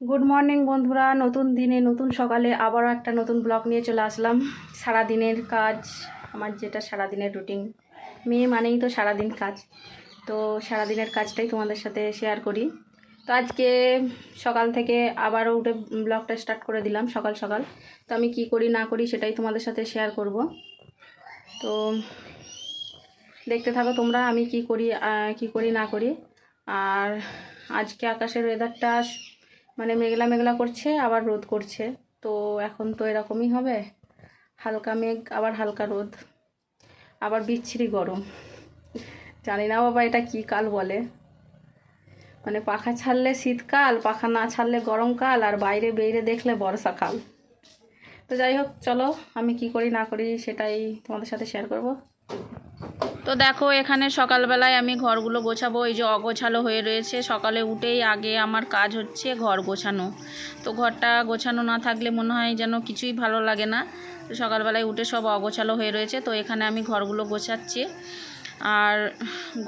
Good morning বন্ধুরা। নতুন দিনে, নতুন সকালে আবারও একটা নতুন ব্লগ নিয়ে চলে আসলাম। সারা দিনের কাজ, আমার যেটা সারা দিনের রুটিন মেয়ে মানেই তো সারাদিন কাজ। তো সারা দিনের কাজটাই তোমাদের সাথে শেয়ার করি। তো আজকে সকাল থেকে আবারও উঠে ব্লগটা স্টার্ট করে দিলাম সকাল সকাল। তো আমি কি করি, না করি সেটাই তোমাদের সাথে শেয়ার করব। তো দেখতে থাকো তোমরা, আমি কি করি কি করি, না করি। আর আজকে আকাশের ওয়েদারটা মানে মেঘলা মেঘলা করছে, আবার রোদ করছে। তো এখন তো এরকমই হবে। হালকা মেঘ, আবার হালকা রোদ, আবার বিচ্ছিরি গরম। জানি না বাবা এটা কি কাল বলে। মানে পাখা ছাড়লে শীতকাল, পাখা না ছাড়লে গরমকাল, আর বাইরে বেরিয়ে দেখলে বর্ষাকাল। তো যাই হোক, চলো, আমি কি করি না করি সেটাই তোমাদের সাথে শেয়ার করব। তো দেখো, এখানে সকালবেলায় আমি ঘরগুলো গোছাবো। এই যে অগোছালো হয়ে রয়েছে, সকালে উঠেই আগে আমার কাজ হচ্ছে ঘর গোছানো। তো ঘরটা গোছানো না থাকলে মনে হয় যেন কিছুই ভালো লাগে না। সকালবেলায় উঠে সব অগোছালো হয়ে রয়েছে, তো এখানে আমি ঘরগুলো গোছাচ্ছি। আর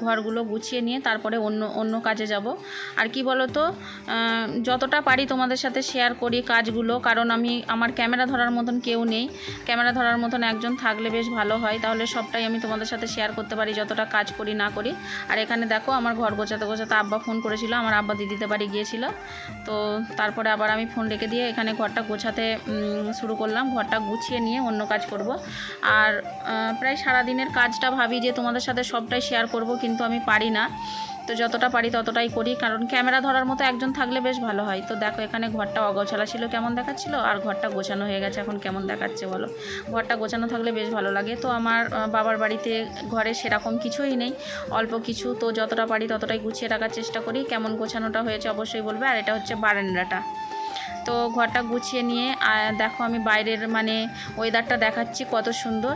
ঘরগুলো গুছিয়ে নিয়ে তারপরে অন্য অন্য কাজে যাব। আর কি বলো তো যতটা পারি তোমাদের সাথে শেয়ার করি কাজগুলো, কারণ আমি, আমার ক্যামেরা ধরার মতন কেউ নেই। ক্যামেরা ধরার মতন একজন থাকলে বেশ ভালো হয়, তাহলে সবটাই আমি তোমাদের সাথে শেয়ার করতে পারি, যতটা কাজ করি না করি। আর এখানে দেখো, আমার ঘর গোছাতে গোছাতে আব্বা ফোন করেছিল, আমার আব্বা দিদিতে বাড়ি গিয়েছিল। তো তারপরে আবার আমি ফোন রেখে দিয়ে এখানে ঘরটা গোছাতে শুরু করলাম। ঘরটা গুছিয়ে নিয়ে অন্য কাজ করব। আর প্রায় সারাদিনের কাজটা ভাবি যে তোমাদের সাথে সবটাই শেয়ার করব, কিন্তু আমি পারি না। তো যতটা পারি ততটাই করি, কারণ ক্যামেরা ধরার মতো একজন থাকলে বেশ ভালো হয়। তো দেখো, এখানে ঘরটা অগোছালা ছিল, কেমন দেখাচ্ছিল? আর ঘরটা গোছানো হয়ে গেছে, এখন কেমন দেখাচ্ছে বলো? ঘরটা গোছানো থাকলে বেশ ভালো লাগে। তো আমার বাবার বাড়িতে ঘরে সেরকম কিছুই নেই, অল্প কিছু। তো যতটা পারি ততটাই গুছিয়ে রাখার চেষ্টা করি। কেমন গোছানোটা হয়েছে অবশ্যই বলবে। আর এটা হচ্ছে বারান্দাটা। তো ঘরটা গুছিয়ে নিয়ে দেখো আমি বাইরের মানে ওয়েদারটা দেখাচ্ছি কত সুন্দর।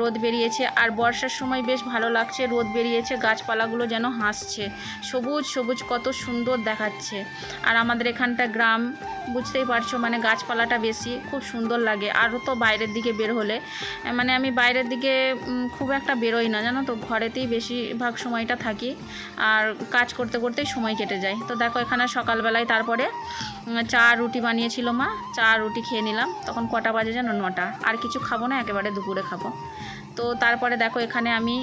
রোদ বেরিয়েছে, আর বর্ষার সময় বেশ ভালো লাগছে, রোদ বেরিয়েছে, গাছপালাগুলো যেন হাসছে। সবুজ সবুজ কত সুন্দর দেখাচ্ছে। আর আমাদের এখানটা গ্রাম, বুঝতেই পারছ মানে গাছপালাটা বেশি, খুব সুন্দর লাগে। আরও তো বাইরের দিকে বের হলে মানে আমি বাইরের দিকে খুব একটা বেরোই না, জানো তো? ঘরেতেই বেশিরভাগ সময়টা থাকি, আর কাজ করতে করতেই সময় কেটে যায়। তো দেখো এখানে সকালবেলায় তারপরে চা, রুটি বানিয়েছিল মা, চা রুটি খেয়ে নিলাম। তখন কটা বাজে যেন নটা। আর কিছু খাব না, একেবারে দুপুরে খাব। তো তারপরে দেখো, এখানে আমি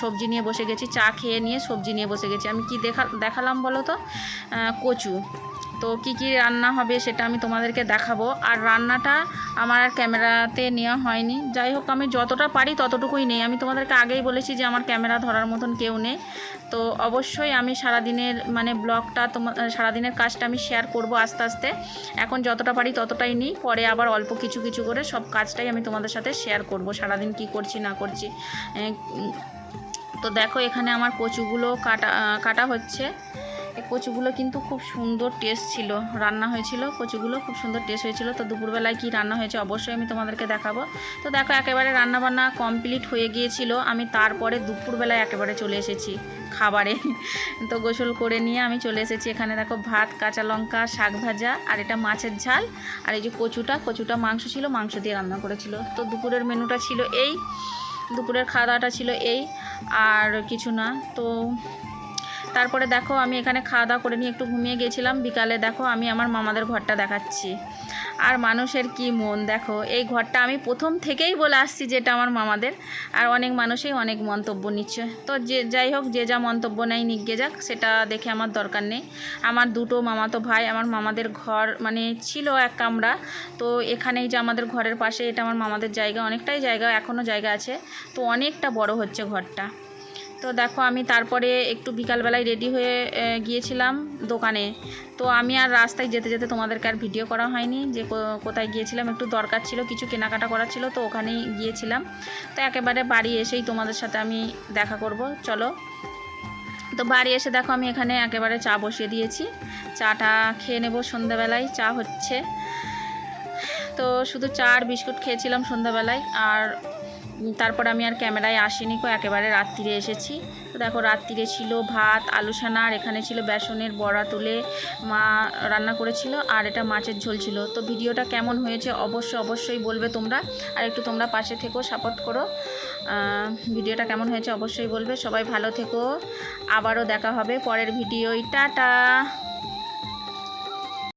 সবজি নিয়ে বসে গেছি। চা খেয়ে নিয়ে সবজি নিয়ে বসে গেছি। আমি কি দেখা, দেখালাম বলো তো? কচু। তো কি কি রান্না হবে সেটা আমি তোমাদেরকে দেখাবো। আর রান্নাটা আমার আর ক্যামেরাতে নেওয়া হয়নি। যাই হোক, আমি যতটা পারি ততটুকুই নেই। আমি তোমাদেরকে আগেই বলেছি যে আমার ক্যামেরা ধরার মতন কেউ নেই। তো অবশ্যই আমি সারাদিনের মানে ব্লগটা তোমার সারাদিনের কাজটা আমি শেয়ার করব আস্তে আস্তে। এখন যতটা পারি ততটাই নিই। পরে আবার অল্প কিছু কিছু করে সব কাজটাই আমি তোমাদের সাথে শেয়ার করব। সারাদিন কি করছি, না করছি। তো দেখো এখানে আমার কচুগুলো কাটা কাটা হচ্ছে। এই কচুগুলো কিন্তু খুব সুন্দর টেস্ট ছিল। রান্না হয়েছিল, কচুগুলো খুব সুন্দর টেস্ট হয়েছিল। তো দুপুরবেলায় কি রান্না হয়েছে অবশ্যই আমি তোমাদেরকে দেখাবো। তো দেখো একেবারে রান্না বান্না কমপ্লিট হয়ে গিয়েছিল। আমি তারপরে দুপুরবেলায় একেবারে চলে এসেছি খাবারে। তো গোসল করে নিয়ে আমি চলে এসেছি। এখানে দেখো ভাত, কাঁচা লঙ্কা, শাক ভাজা আর এটা মাছের ঝাল। আর এই যে কচুটা কচুটা মাংস ছিল, মাংস দিয়ে রান্না করেছিল। তো দুপুরের মেনুটা ছিল এই, দুপুরের খাওয়া দাওয়াটা ছিল এই। আর কিছু না, তো তারপরে দেখো আমি এখানে খাওয়া দাওয়া করে নিয়ে একটু ঘুমিয়ে গেছিলাম। বিকালে দেখো আমি আমার মামাদের ঘরটা দেখাচ্ছি। আর মানুষের কি মন? দেখো, এই ঘরটা আমি প্রথম থেকেই বলে আসছি যে এটা আমার মামাদের। আর অনেক মানুষই অনেক মন্তব্য নিচ্ছে। তো যে যাই হোক, যে যা মন্তব্য নেয় নিগে যাক, সেটা দেখে আমার দরকার নেই। আমার দুটো মামাতো ভাই, আমার মামাদের ঘর মানে ছিল এক কামরা। তো এখানেই যে আমাদের ঘরের পাশে এটা আমার মামাদের জায়গা, অনেকটাই জায়গা এখনও জায়গা আছে। তো অনেকটা বড় হচ্ছে ঘরটা। তো দেখো, আমি তারপরে একটু বিকালবেলায় রেডি হয়ে গিয়েছিলাম দোকানে। তো আমি আর রাস্তায় যেতে যেতে তোমাদেরকে আর ভিডিও করা হয়নি। যে কোথায় গিয়েছিলাম, একটু দরকার ছিল, কিছু কেনাকাটা করার ছিল, তো ওখানেই গিয়েছিলাম। তো একেবারে বাড়ি এসেই তোমাদের সাথে আমি দেখা করব। চলো। তো বাড়ি এসে দেখো, আমি এখানে একেবারে চা বসিয়ে দিয়েছি। চাটা খেয়ে নেব সন্ধ্যাবেলায়, চা হচ্ছে। তো শুধু চা আর বিস্কুট খেয়েছিলাম সন্ধ্যাবেলায়। আর তারপর আমি আর ক্যামেরায় আসিনি কো, একেবারে রাত্রিরে এসেছি। তো দেখো, রাত্রিরে ছিল ভাত, আলু সানা আর এখানে ছিল বেসনের বড়া তুলে মা রান্না করেছিল, আর এটা মাছের ঝোল ছিল। তো ভিডিওটা কেমন হয়েছে অবশ্যই অবশ্যই বলবে তোমরা। আর একটু তোমরা পাশে থেকো সাপোর্ট করো। ভিডিওটা কেমন হয়েছে অবশ্যই বলবে। সবাই ভালো থেকো। আবারও দেখা হবে পরের ভিডিওই টাটা!